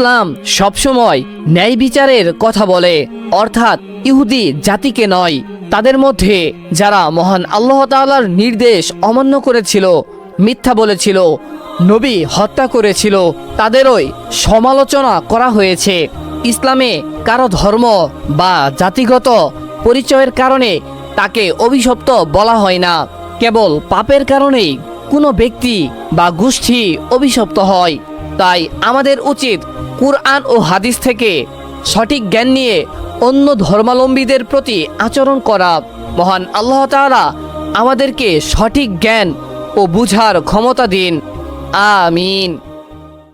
ইসলাম সবসময় ন্যায় বিচারের কথা বলে, অর্থাৎ ইহুদি জাতিকে নয়, তাদের মধ্যে যারা মহান আল্লাহ তাআলার নির্দেশ অমান্য করেছিল, মিথ্যা বলেছিল, নবী হত্যা করেছিল, তাদেরই সমালোচনা করা হয়েছে। ইসলামে কারও ধর্ম বা জাতিগত পরিচয়ের কারণে তাকে অভিশপ্ত বলা হয় না। কেবল পাপের কারণেই কোনো ব্যক্তি বা গোষ্ঠী অভিশপ্ত হয়। তাই আমাদের উচিত কুরআন ও হাদিস থেকে সঠিক জ্ঞান নিয়ে অন্য ধর্মাবলম্বীদের প্রতি আচরণ করা। মহান আল্লাহ তালা আমাদেরকে সঠিক জ্ঞান ও বুঝার ক্ষমতা দিন। আমিন।